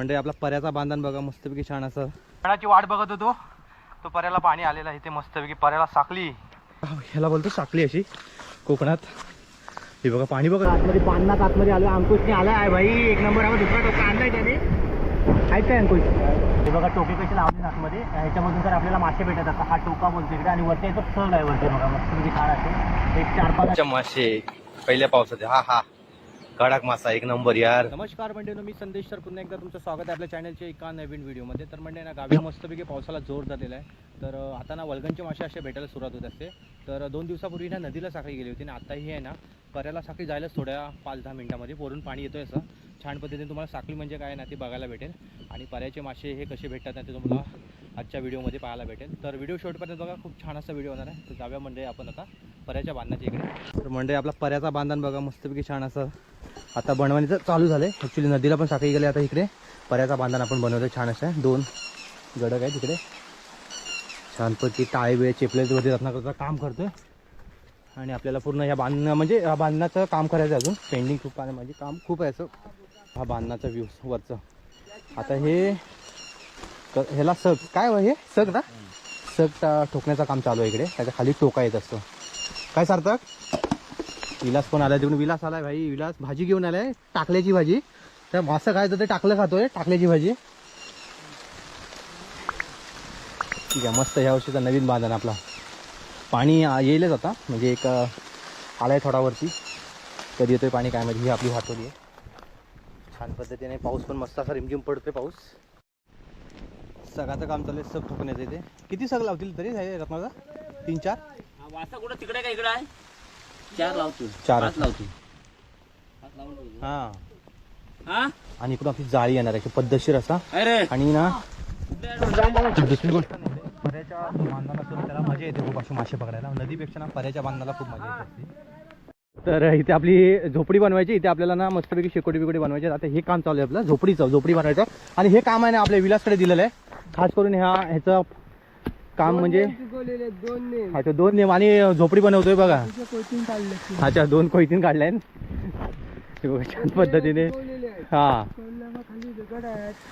म्हणजे आपला पर्याचा बांधण बघा मस्तपैकी छान असं. पाण्याची वाट बघत होतो. तो पर्याला पाणी आलेलं आहे ते मस्तपैकी पर्याला साकली ह्याला बोलतो साकली अशी कोकणात. हे बघा पाणी बघा. आतमध्ये पाण्यात आतमध्ये आलो अंकुशने आला आहे भाई एक नंबर आवा दुसरा टोका आणलाय त्याने. आहेत काय अंकुश? हे बघा टोके कसे लावले आतमध्ये. ह्याच्यामधून तर आपल्याला मासे भेटतात. हा टोका बोलतो इकडे आणि वरती याचं सग आहे वरती बघा मस्तपैकी काळ असे एक चार पाच मासे पहिल्या पावसाचे हा हा. कडक मासा एक नंबर यार. नमस्कार म्हणजे मी संदेश सर पुन्हा एकदा तुमचं स्वागत आहे आपल्या चॅनलच्या एका नवीन व्हिडिओमध्ये. तर म्हणजे ना गावी मस्तपैकी पावसाला जोर झालेला आहे. तर आता ना वल्गनचे मासे असे भेटायला सुरुवात होत असते. तर दोन दिवसापूर्वी ना नदीला साखळी गेली होती आणि आताही आहे ना पर्याला साखळी जायलाच थोड्या पाच दहा मिनिटामध्ये. वरून पाणी येतोय असं. छान पद्धतीने तुम्हाला साखळी म्हणजे काय ना ते बघायला भेटेल. आणि पर्याचे मासे हे कसे भेटतात ना ते तुम्हाला आजच्या व्हिडिओमध्ये पाहायला भेटेल. तर व्हिडिओ शेवटपर्यंत बघा खूप छान असा व्हिडिओ होणार आहे. तर जाव्या मंडळी आपण आता पर्याच्या बांधण्याच्या इकडे. तर मंडळी आपला पर्याचा बांधण बघा मस्तपैकी छान असं. आता बनवण्याचं चालू झालं. आहे ॲक्च्युली नदीला पण साखळी गेली आता इकडे. पर्याचा बांधण आपण बनवलं छान असं आहे दोन गडक आहे तिकडे छानपैकी टाळे वेळ चेपलेवरती रत्नाकरचं काम करतोय. आणि आपल्याला पूर्ण ह्या बांधणं म्हणजे ह्या बांधण्याचं काम करायचं आहे अजून. पेंडिंग खूप आहे म्हणजे काम खूप आहे असं. हा बांधण्याचा व्ह्यूज वरचं. आता हे क- ह्याला सग. काय हो हे? सग ना? सग टा- ठोकण्याचं काम चालू आहे इकडे. त्याच्याखाली टोका येत असतो. काय सार्थक? विलास पण आलाय तिकडून. विलास आलाय भाई. विलास भाजी घेऊन आलाय. टाकल्याची भाजी. त्या मासं खायचं ते टाकलं खातोय. टाकल्याची भाजी. ठीक आहे मस्त ह्या वर्षीचा नवीन बांधण आपला. पाणी आ, येईलच आता. म्हणजे एक अ, आलाय थोडा वरती कधी येतोय पाणी काय माहिती. ही आपली वाटोली आहे. छान पद्धतीने पाऊस पण मस्त असा रिमझिम पडतोय पाऊस. सगळ्याचं काम चालू आहे सब ठोकण्याचं इथे किती सग लावतील तरी हे रत्नाचा? तीन चार? वासा कुठं? तिकडे काय इकडे आहे? चार लावतो चार. पाच लावतो पाच लावून ठेवतो. हां. हा? आणि इकडून आपली जाळी येणार आहे पद्धतशीर असा. अरे. आणि ना दुसरी गोष्ट पर्याच्या बांधाला सुरू त्याला मजा येते खूप अशी मासे पकडायला. नदीपेक्षा ना पर्याच्या बांधाला खूप मजा येते. तर इथे आपली झोपडी बनवायची इथे आपल्याला ना मस्तपैकी शेकोटी बिकोटी बनवायची. आता हे काम चालू आहे आपलं झोपडीचं झोपडी बनवायचं. आणि हे काम आहे ना आपल्या विलासकडे दिलेलं आहे. खास करून ह्या ह्याचं काम म्हणजे दोन नेम. अच्छा दोन नेम आणि झोपडी बनवतोय बघा. काढले अच्छा दोन कोयतीन काढलाय हे छान पद्धतीने. हा.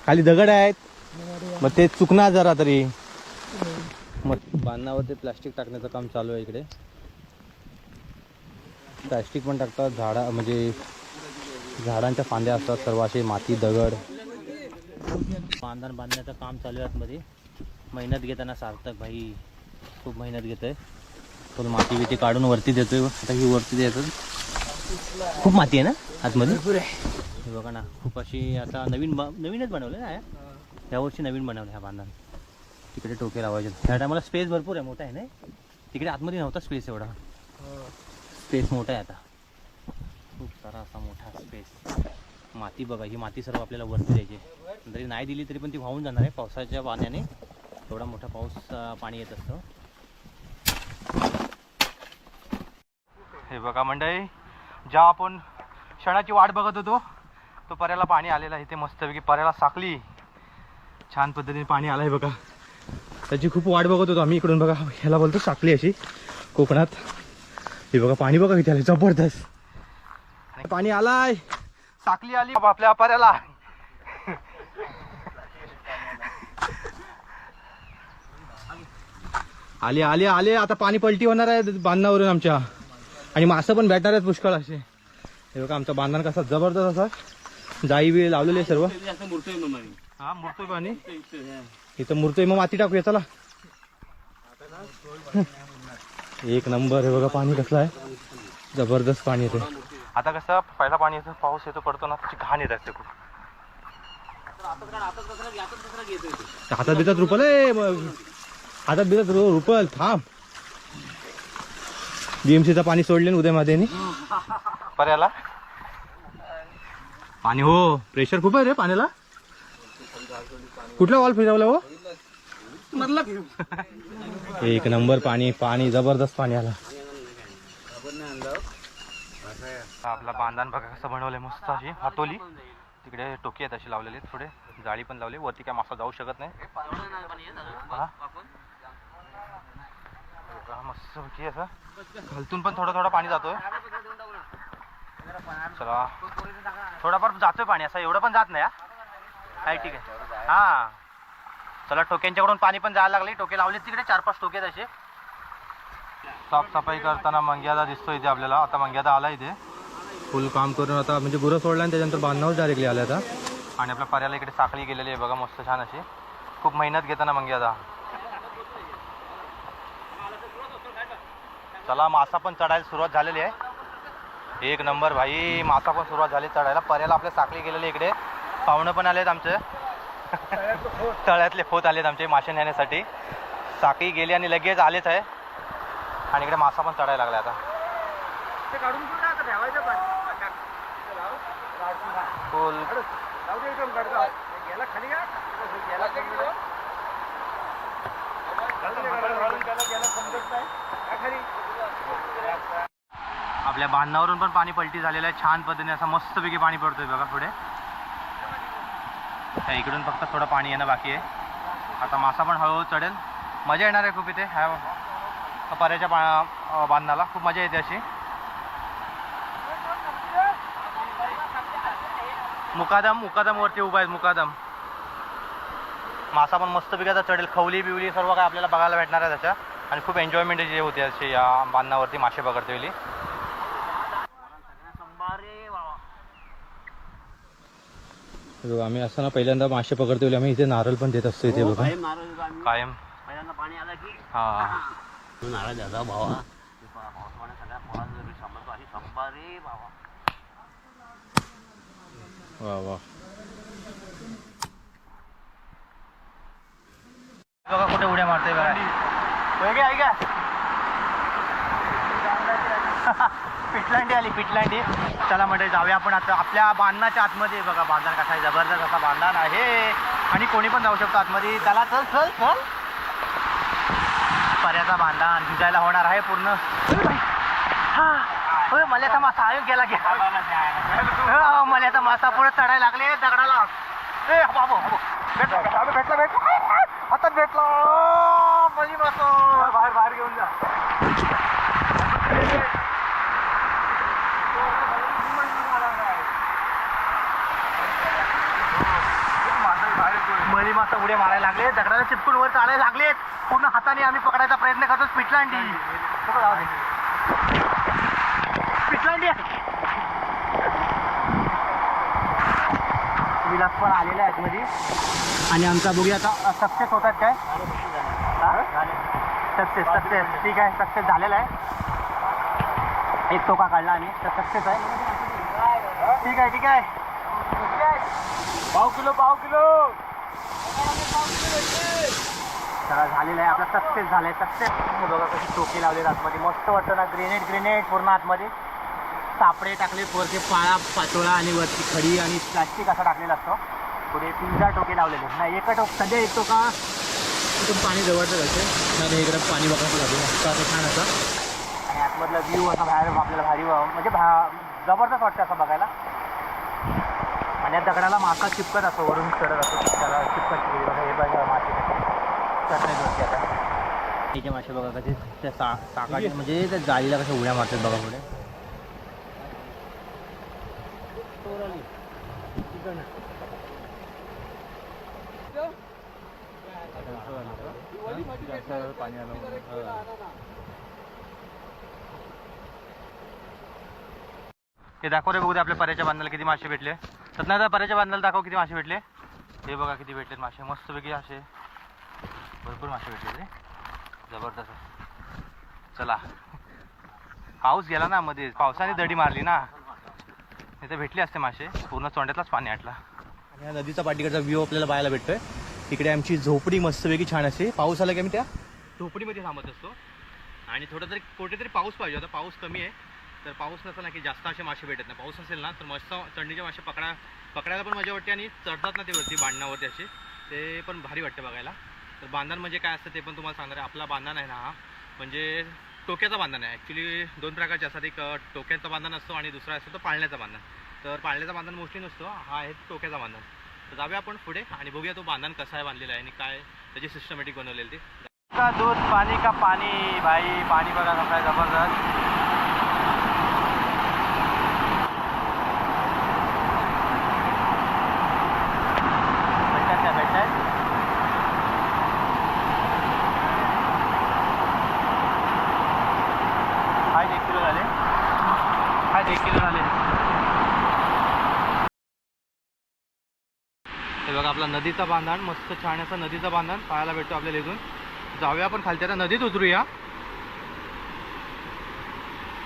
खाली दगड आहेत. मग ते चुकणार जरा तरी. मग बांधण्यावर ते प्लास्टिक टाकण्याचं काम चालू आहे इकडे. प्लास्टिक पण टाकतात झाडा म्हणजे झाडांच्या फांद्या असतात सर्व असे माती दगड. बांधण बांधण्याचं काम चालू आहे आतमध्ये. मेहनत घेताना सार्थक भाई खूप मेहनत घेत आहे पण माती बिती काढून वरती देतोय. आता ही वरती द्यायचं खूप माती आहे ना आतमध्ये? हे बघा ना खूप अशी आता नवीन नवीनच बनवलं ना या वर्षी नवीन बनवलं ह्या बांधण. तिकडे टोके लावायचे. ह्या टायमाला स्पेस भरपूर आहे मोठा आहे ना तिकडे आतमध्ये नव्हता स्पेस एवढा. स्पेस मोठा आहे आता. खूप सारा असा मोठा स्पेस माती बघा ही माती सर्व आपल्याला वरती द्यायची जरी नाही दिली तरी पण ती वाहून जाणार आहे. पावसाच्या पाण्याने एवढा मोठा पाऊस पाणी येत असतं. हे बघा मंडळी ज्या आपण क्षणाची वाट बघत होतो तो पर्याला पाणी आलेला आहे. ते मस्तपैकी पर्याला साखली छान पद्धतीने पाणी आलं आहे बघा. त्याची खूप वाट बघत होतो आम्ही इकडून बघा. ह्याला बोलतो साखली अशी. कोकणात. हे बघा पाणी बघा किती आलं जबरदस्त. आणि पाणी आलाय. साकली आली बाबा आपल्या पर्याला आले आले आले. आता पाणी पलटी होणार आहे बांधण्यावरून आमच्या. आणि मासं पण भेटणार आहेत पुष्कळ असे. हे बघा आमचा बांधण कसा जबरदस्त असा. जाई बी लावलेली आहे सर्व. हा मुरतोय पाणी. इथं मुरतोय. मग माती टाकूया चला. एक नंबर. हे बघा पाणी कसलं आहे. जबरदस्त पाणी येते आता कसं पहिला पाणी येतं पाऊस येतो पडतो ना त्याची घाण येत असते खूप. हातात बितात रुपल आहे मग. हातात बितात रु- रुपल थांब. बीएमसीचं पाणी सोडले ना उद्या मध्ये पर्याला पाणी हो प्रेशर खूप आहे रे पाण्याला. कुठला वॉल फिरवला हो? एक नंबर पाणी पाणी जबरदस्त पाणी आला. आपला बांधण बघा कसं बनवलंय मस्त अशी. हातोली. तिकडे टोकी आहेत अशी लावलेली आहेत थोडे जाळी पण लावली. वरती काय मासा जाऊ शकत नाही. मस्त पैकी असं. खालतून पण थोडं थोडं पाणी जातोय. चला. थोडाफार जातोय पाणी असं. एवढं पण जात नाही हा. आहे ठीक आहे. हा. चला टोक्यांच्याकडून पाणी पण जायला लागले. टोके लावले तिकडे. चार पाच टोके तसे साफसफाई करताना मंग्यादा दिसतो इथे आपल्याला. आता मंग्यादा आला इथे. फुल काम करून आता म्हणजे गुरं सोडला आणि त्याच्यानंतर बांधणावर डायरेक्टली आला आता. आणि आपल्या पर्याला इकडे साखळी गेलेली आहे बघा मस्त छान अशी. खूप मेहनत घेताना मग आता. चला मासा पण चढायला सुरुवात झालेली आहे. एक नंबर भाई मासा पण सुरुवात झाली चढायला. पर्याला आपल्या साखळी गेलेली आहे इकडे. पाहुणं पण आलेत आमचे. तळ्यातले खोत आलेत आमचे मासे नेण्यासाठी. साखळी गेली आणि लगेच आलेच आहे. आणि इकडे मासा पण चढायला लागला आता. फुल आपल्या बांधावरून पण पाणी पलटी झालेलं आहे छान पद्धतीने असं मस्तपैकी पाणी पडतोय बघा पुढे. इकडून फक्त थोडं पाणी येणं बाकी आहे. आता मासा पण हळूहळू चढेल. मजा येणार आहे खूप इथे. ह्या पर्याच्या पा खूप मजा येते अशी. मुकादम मुकादम वरती उभा आहे मुकादम. मासा पण मस्तपैकी आता चढेल. खवली बिवली सर्व काय आपल्याला बघायला भेटणार आहे त्याच्या. आणि खूप एन्जॉयमेंट जे होते असे या बांधणावरती मासे पकडते वेळी बाबा आम्ही असताना पहिल्यांदा मासे पकडते वेळी आम्ही इथे नारळ पण देत असतो इथे बघा. कायम पहिल्यांदा पाणी आलं की. हा. नारळ द्यायचा भावा ते पा- पावसामुळे सगळ्या पोरांना जरी समजतो आणि संभारे बाबा वा वा. बघा कुठे उड्या मारते बघा. होय का, आहे का? पिटलांडी आली पिटलांडी. चला म्हणजे जाऊया आपण आता. आपल्या बांधणाच्या आतमध्ये बघा बांधण कसा आहे. जबरदस्त असा बांधण आहे. आणि कोणी पण जाऊ शकतो आतमध्ये. त्याला चल चल चल. पर्याचा बांधण. भिजायला होणार आहे पूर्ण. हा. होय मल्याचा मासा. आहे गेला गेला. हा, मल्याचा मासा पुढे चढायला लागले दगडाला. ए बाबू भेटला भेटला भेटला भेटला. हातात भेटला. मली मासा. बाहेर बाहेर घेऊन जा. मली मासा उड्या मारायला लागले दगडाला चिपकून वर चालायला लागलेत. पूर्ण हाताने आम्ही पकडायचा प्रयत्न करतो पिटलांडी. बघा, विलास पण आलेला आहे आतमध्ये. आणि आमचा बघूया आता सक्सेस होतात काय? सक्सेस सक्सेस ठीक आहे सक्सेस झालेला आहे. एक टोका काढला आणि तर सक्सेस आहे. ठीक आहे ठीक आहे. पाव किलो पाव किलो. सगळं झालेलं आहे आपला सक्सेस झालाय सक्सेस बघा कशी टोके लावले आतमध्ये. मस्त वाटतं ना ग्रेनेड ग्रेनेड पूर्ण आतमध्ये. सापडे टाकले वरती पाळा पाचोळा आणि वरती खडी आणि प्लास्टिक असा टाकलेला असतो. पुढे तीन चार टोके लावलेले. नाही एका टोक सध्या एक टोका इथून पाणी जवळचं जायचं आणि इकडं पाणी बघायचं लागलं. मस्त असं छान असं. आणि आतमधला व्ह्यू असा बाहेर आपल्याला भारी म्हणजे भा जबरदस्त वाटतं असं बघायला. आणि या दगडाला मासा चिपकत असतो वरून चढत असतो त्याला चिपकत बघा हे बघा मासे कसे आता. तिचे मासे बघा कसे त्या सा साकाचे म्हणजे त्या जाळीला कशा उड्या मारतात बघा पुढे. पाणी आलं हे दाखव रे बघू दे आपल्या पर्याच्या बांधायला किती मासे भेटले. सतना पर्याच्या बांधायला दाखव किती मासे भेटले. हे बघा किती भेटलेत मासे. मस्तपैकी असे भरपूर मासे भेटले रे. जबरदस्त. चला. पाऊस गेला ना मध्ये. पावसाने दडी मारली ना. इथे भेटले असते मासे पूर्ण चोंड्यातलाच पाणी आटला. आणि या नदीचा पाठीकडचा व्ह्यू आपल्याला पाहायला भेटतोय. तिकडे आमची झोपडी मस्तपैकी छान असते पाऊस आला की आम्ही त्या? झोपडीमध्ये थांबत असतो. आणि थोडं तरी कुठेतरी पाऊस पाहिजे आता पाऊस कमी आहे. तर पाऊस नसेल ना की जास्त असे मासे भेटत नाही. पाऊस असेल ना तर मस्त चढणीचे मासे पकडा पकडायला पण मजा वाटते आणि चढतात ना ते वरती बांधणावरती असे ते पण भारी वाटते बघायला. तर बांधण म्हणजे काय असतं ते पण तुम्हाला सांगणार आहे. आपला बांधण आहे ना हा. म्हणजे टोक्याचं बांधण आहे. ॲक्च्युली दोन प्रकारचे असतात. एक टोक्याचं बांधण असतो आणि दुसरा असतो तो पाळण्याचं बांधण. तर पाळण्याचं बांधण मोस्टली नसतो. हा आहे टोक्याचं बांधण. तर जाऊया आपण पुढे आणि बघूया तो बांधण कसा आहे बांधलेला आहे आणि काय त्याची सिस्टमॅटिक बनवलेली ती. दूध पाणी का पाणी? भाई पाणी बघा कसं आहे जबरदस्त हे बघा आपला नदीचं बांधण मस्त छान असं नदीचं बांधण. पाहायला भेटतो आपल्याला इथून. जाऊया आपण खालच्या त्या नदीत उतरूया.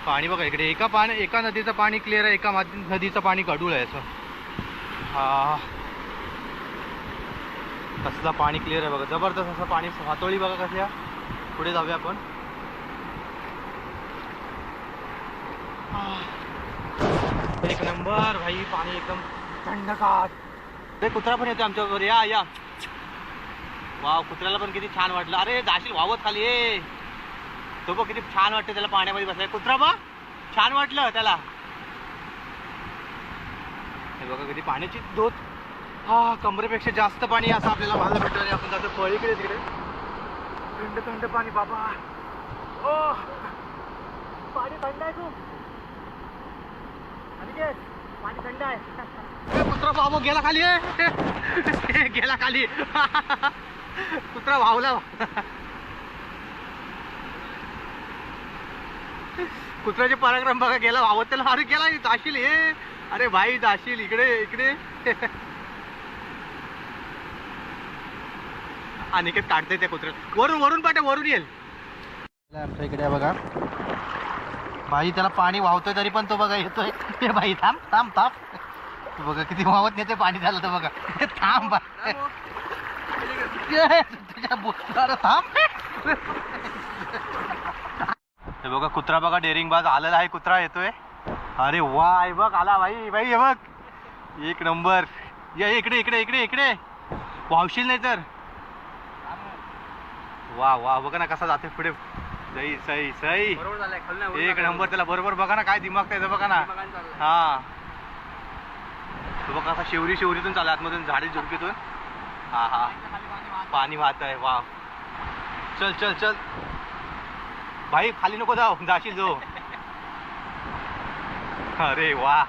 पाणी बघा इकडे. एका पाणी एका नदीचं पाणी क्लिअर आहे एका माती नदीचं पाणी गडूळ आहे असं. हा. कसला पाणी क्लिअर आहे बघा. जबरदस्त असं पाणी. हातोळी बघा कसल्या. पुढे जाऊया आपण. एक नंबर. भाई पाणी एकदम थंडगार. ते कुत्रा पण येतो आमच्यावर या या. वाव कुत्र्याला पण किती छान वाटलं. अरे जाशील वावत खाली ये तो बघ किती छान वाटतं त्याला पाण्यामध्ये बसाय कुत्रा बा छान वाटलं त्याला. हे बघा किती पाण्याची धोत. हा कमरेपेक्षा जास्त पाणी असं आपल्याला पाहायला भेटलं आणि आपण जातो पळीकडे तिकडे. थंड थंड पाणी बाबा. ओ पाणी थंड आहे तू. अनिकेत, पाणी थंड आहे. कुत्रा बाबा गेला खाली गेला खाली. कुत्रा भावला कुत्र्याचे पराक्रम बघा गेला वावत त्याला अरे गेला जाशील हे अरे भाई जाशील इकडे इकडे. अनिकेत काढते त्या कुत्र्या वरून वरून पाटे वरून येईल. आमच्या इकडे बघा. भाई त्याला पाणी वाहतोय तरी पण तो बघा येतोय. ते भाई थांब थांब थांब. तू बघा किती वाहत नेते पाणी झालं तर बघा. थांब बा. तुझ्या बुटाला थांब. हे बघा कुत्रा बघा डेअरिंग बाज आलेला आहे कुत्रा येतोय. अरे वा बघ आला भाई भाई हे बघ. एक नंबर. या इकडे इकडे इकडे इकडे. वावशील नाही तर. वा वा बघा ना कसा जाते पुढे. सई सई सई. बरोबर झालंय एक नंबर त्याला बरोबर बघा ना काय दिमाग त्याचं बघा ना. हा. तो बघा कसा शिवरी शिवरीतून चालला आतमधून झाडी झुडकीतून हा हा. पाणी वाहत आहे वा चल चल चल. भाई खाली नको जाऊ जाशील जो अरे वा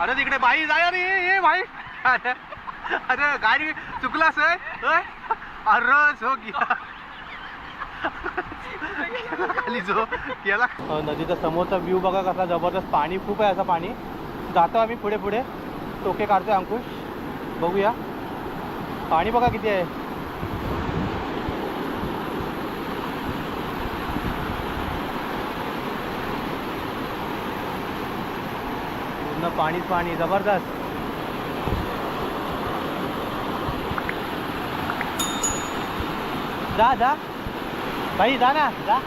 अरे तिकडे बाई जाय अरे ये भाई अरे गाडी चुकलास सर. अरे झो गिया खाली जो गेला नदीचा समोरचा व्ह्यू बघा कसा जबरदस्त पाणी खूप आहे असं पाणी. जातो आम्ही पुढे पुढे. टोके काढतोय अंकुश. बघूया. पाणी बघा किती आहे. पूर्ण पाणीच पाणी जबरदस्त. जा जा. भाई जा ना जा.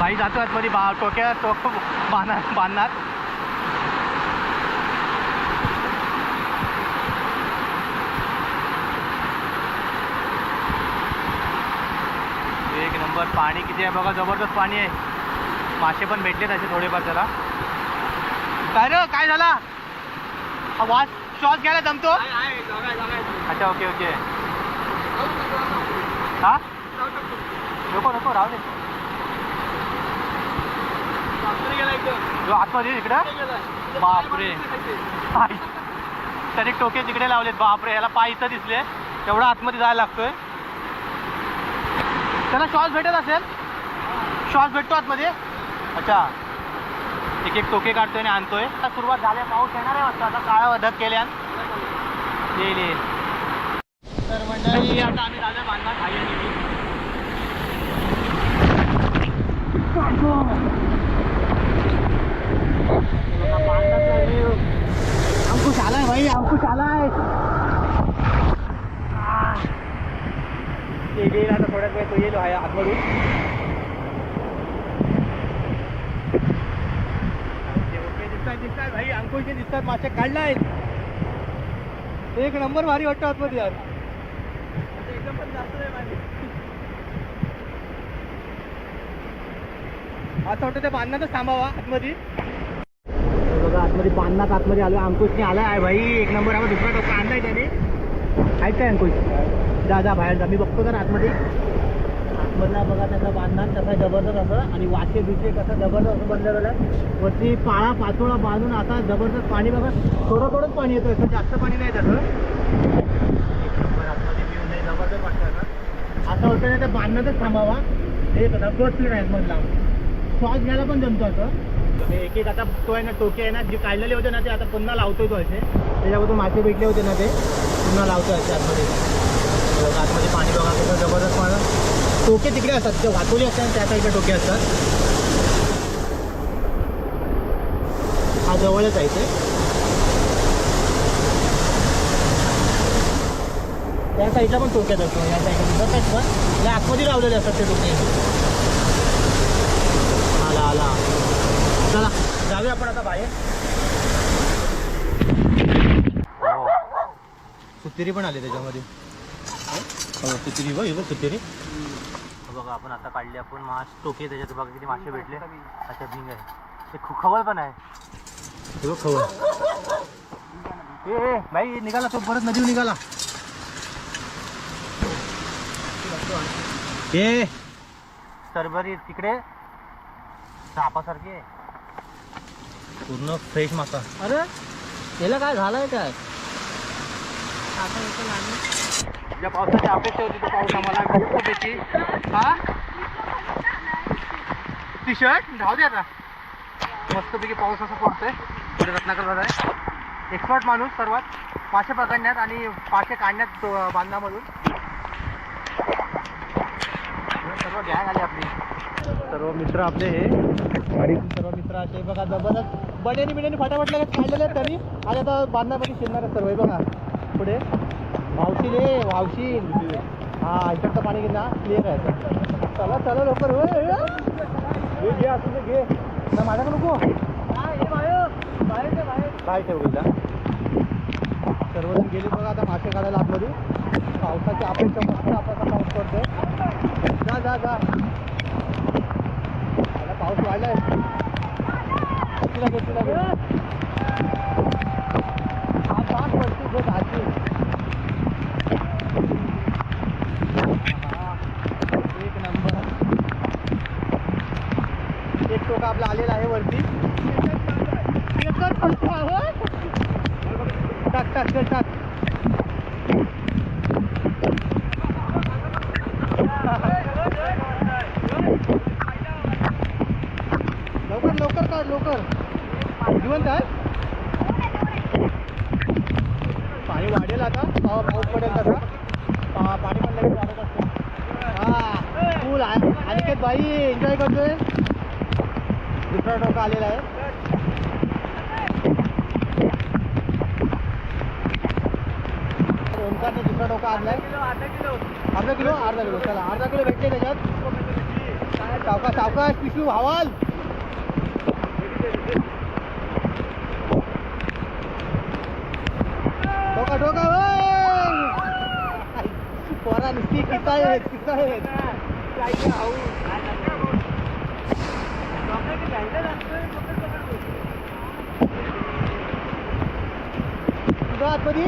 भाई जातो आतमध्ये बा टोक्या टोक बांधणार बांधणार एक नंबर पाणी किती आहे बघा जबरदस्त पाणी आहे. मासे पण भेटले त्याचे थोडेफार त्याला. काय रे काय झाला? हा वास श्वास घ्यायला जमतो? अच्छा ओके ओके. हा? नको नको राहू दे. जो आतमध्ये इकडं? बापरे. त्याने टोके तिकडे लावलेत बापरे याला पाय इथं दिसले. तेवढा आतमध्ये जायला लागतोय. त्याला श्वास भेटत असेल? श्वास भेटतो आतमध्ये? अच्छा. एक एक टोके काढतोय आणि आणतोय. आता सुरुवात झाल्या पाऊस येणार आहे वाटतं. आता काळा ढग केल्यान. येईल तर मंडळी आता आम्ही अंकुश आलाय भाई अंकुश आलाय ते येईल आता थोड्याच वेळ तो येईल आहे आतमधून दिसतात दिसतात भाई अंकुशचे दिसतात मासे काढलाय एक नंबर भारी वाटतं आतमध्ये यार एकदम पण जास्त नाही भारी असं वाटतं ते बांधणारच थांबावा आतमध्ये. बघा आतमध्ये बांधणार आतमध्ये आलो अंकुशने आलाय. आहे भाई एक नंबर आम्ही दुसरा टोका आणलाय त्याने. ऐकताय अंकुश? जा जा बाहेर जा. मी बघतो ना आतमध्ये. आतमधला बघा त्याचा बांधणार कसा जबरदस्त असं. आणि वाचे बिचे कसं जबरदस्त असं बनलेलं आहे. वरती पाळा पाचोळा बांधून आता जबरदस्त पाणी बघा थोडं थोडंच पाणी येतं जास्त पाणी नाही त्याचं एक नंबर आतमध्ये view लय जबरदस्त वाटतं आता असं होतं नाही तर बांधण्यातच थांबावा. एक धब्बो स्पीड आहे मधला. श्वास घ्यायला पण जमतो असं एक एक आता तो आहे ना टोके आहे ना जे काढलेले होते ना ते आता पुन्हा लावतोय तो असे. त्याच्याबद्दल मासे भेटले होते ना ते पुन्हा लावतो असे आतमध्ये. आतमध्ये पाणी बघा कसं जबरदस्त मला टोके तिकडे असतात जे वातोली असतात त्या साईडला टोके असतात. हा जवळच आहे ते. या साईडला पण टोक्यात असतो या साईडला बघत पण या आतमध्ये लावलेले असतात ते टोके आला आला. चला जाऊया आपण आता बाहेर. हो. पण आले त्याच्यामध्ये. हो बघ हे बघ बघा आपण आता काढले आपण मास. टोके त्याच्यात बघा किती मासे भेटले. अच्छा भिंग आहे ते खवळ पण आहे. खवळ. ए ए, बाई निघाला तो परत नदीवर निघाला. ए. सरबरी तिकडे सापासारखी आहे. पूर्ण फ्रेश मासा. अरे त्याला काय झालंय काय? ज्या पावसाची अपेक्षा होती तो पाऊस आम्हाला भेटतो त्याची हा? टी शर्ट राहू दे आता. मस्तपैकी पाऊस असा पडतोय. पुढे रत्नाकर आहे. एक्सपर्ट माणूस सर्वात. मासे पकडण्यात आणि मासे काढण्यात तो- बांधामधून सर्व आपली. सर्व मित्र आपले हे. सर्व मित्र असे बघा जबरदस्त. बड्याने बिड्याने फटाफट लगेच खाल्लेले तरी. आणि आता बांधण्यामध्ये शिरणार सर्व. हे बघा पुढे. वावशी रे वावशी हा इकडचं पाणी घे ना. क्लिअर आहे. चला चला लवकर. होय, घे घे असं घे. ना माझ्याकडे नको. बाहेर ठेव गेला सर्वजण गेले बघा आता मासे काढायला आतमध्ये पावसाची अपेक्षा मस्त आपण पाऊस पडतोय. जा जा जा. पाऊस वाढलाय. तिला घे तिला घे हा पाच वरती बघ आजी हा, एक नंबर एक टोका आपला आलेला आहे वरती एकच टोका, होय? टाक टाक चल टाक लवकर लवकर काढ लवकर जिवंत आहे पाणी वाढेल आता पाव पाऊस पडेल तसा पा- पाणी पण लगेच वाढत असतं हा फुल अनिकेत बाई एन्जॉय करतोय दुसरा टोका आलेला आहे. ओमकारने दुसरा डोका आणलाय. अर्धा किलो अर्धा किलो. चला अर्धा किलो भेटते त्याच्यात. सावका सावकाश पिशू हवाल. टोका टोका पोरा नुसती किता आहेत किता आहेत तुझा आतमध्ये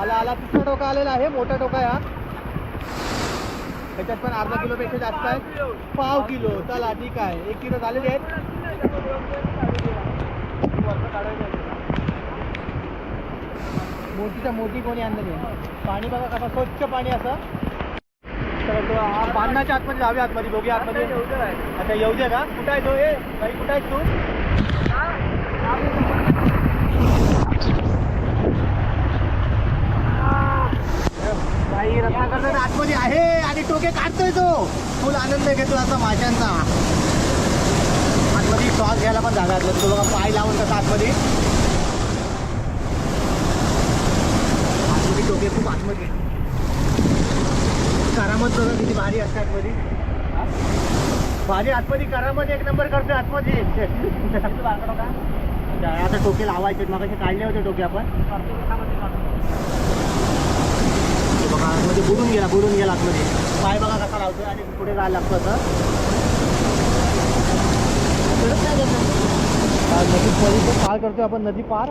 आला आला. तिसरा टोका आलेला आहे. मोठा टोका आहे त्याच्यात पण अर्धा किलो पेक्षा जास्त आहे. पाव किलो. चला ठीक आहे. एक किलो झालेले आहेत. मोठीच्या मोठी कोणी आणलेली आहे पाणी बघा कसं स्वच्छ पाणी असं. बांधण्याच्या आतमध्ये जाऊया आतमध्ये बघूया आतमध्ये. अच्छा येऊ दे का कुठं आहे तो? हे बाई कुठं आहे तू? बाई रत्नाकर आतमध्ये आहे आणि टोके काढतोय तो. फुल आनंद घेतो असा माशांचा आतमध्ये श्वास घ्यायला पण जागा. तो बघा पाय लावून कसा आतमध्ये. आतमध्ये टोके खूप आतमध्ये. करामत बघा किती भारी असते आतमध्ये भारी आतमध्ये करामत एक नंबर करतोय आतमध्ये. आता टोके लावायचे मग काढले होते टोके आपण. बघा आतमध्ये बुडून गेला बुडून गेला आतमध्ये. पाय बघा कसा लावतोय आणि पुढे जायला लागतो असं नदी पार पार करतोय आपण नदी पार.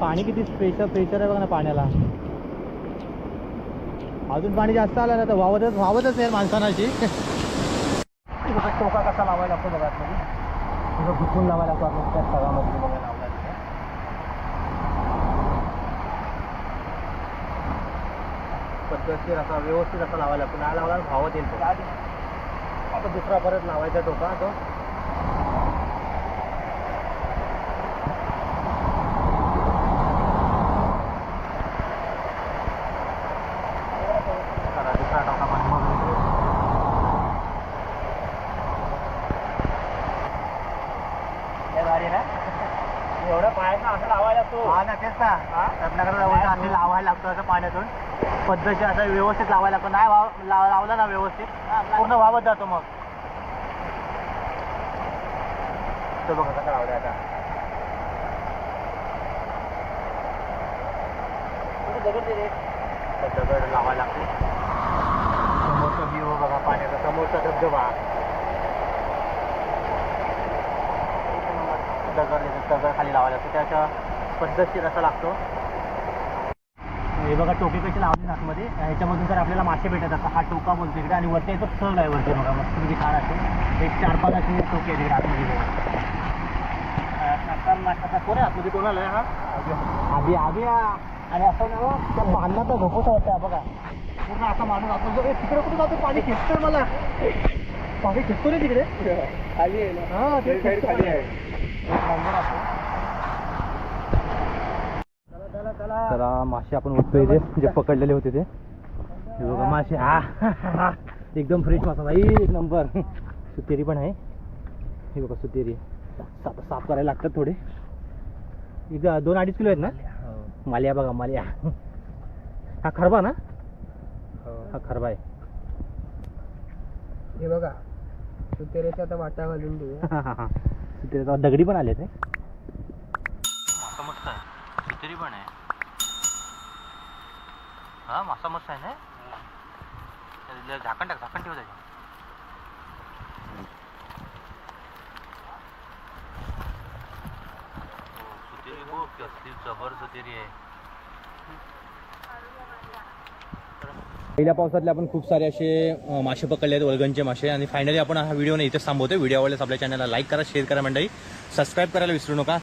पाणी किती प्रेशर प्रेशर आहे बघा ना पाण्याला. अजून पाणी जास्त आलं ना तर वावतच वावतच नाही माणसांना अशी टोका कसा लावायला लागतो बघा तुझं घुसून लावायला लागतो आपण त्या तळामध्ये बघायला लावला पद्धतशीर असा व्यवस्थित असा लावायला लागतो. नाही लावला भावत येईल आता दुसरा परत लावायचा टोका तो भारी ना एवढं पायात असं लावायला लागतो हा ना. तेच ना असं लावायला लागतो असं पाण्यातून. पद्धतशीर असं व्यवस्थित लावायला लागतो. नाही वाव लाव- लावला ना व्यवस्थित. पूर्ण वावत जातो मग. तो बघा कसा लावलाय आता. दगड दे दगड लावायला लागतो. समोरचा व्ह्यू बघा पाण्याचा. समोरचा धबधबा दगड दगड खाली लावायला लागतो. त्याच्या पद्धतशीर असा लागतो. हे बघा टोके कशी लावली ना आतमध्ये. ह्याच्यामधून तर आपल्याला मासे भेटत असतात हा टोका बोलतो इकडे आणि वरती येतो सहल आहे वरती बघा. मस्त तुम्ही छान असे एक चार पाच असे टोके आहेत आतमध्ये. माशाचा कोण आहे आतमध्ये? कोणाला आहे हा? आधी आधी हा. आणि असं ना त्या बांधला तर झोपत होता बघा. पूर्ण असा माणूस आपण जो तिकडे कुठे जातो पाणी खेचतोय मला. पाणी खेचतो रे तिकडे? खाली आहे ना. हा ते साईड खाली आहे. चला मासे आपण उठतोय ते जे पकडलेले होते ते. हे बघा मासे. हा एकदम फ्रेश मासा. भाई एक नंबर. सुतेरी पण आहे. हे बघा सुतेरी. साफ साफ करायला लागतात थोडे. इथं दोन अडीच किलो आहेत ना? मालिया बघा मालिया. हा खरबा ना? हा. खरबा आहे. हे बघा सुतेरेचा आता वाटा घालून हा हा हा. सुतेरीचा दगडी पण आले ते काहीतरी पण आहे. हा मासा मस्त आहे ना? झाकण टाक झाकण ठेव त्याच्या हो, सुतेरी बघ कसली जबर सुतेरी आहे. पहिल्या पावसातले आपण खूप सारे असे मासे पकडले आहेत वलगनचे मासे. आणि फायनली आपण हा व्हिडिओ नाही इथेच थांबवतोय. व्हिडिओ आवडल्यास आपल्या चॅनलला लाईक करा शेअर करा मंडळी. सबस्क्राईब करायला विसरू नका.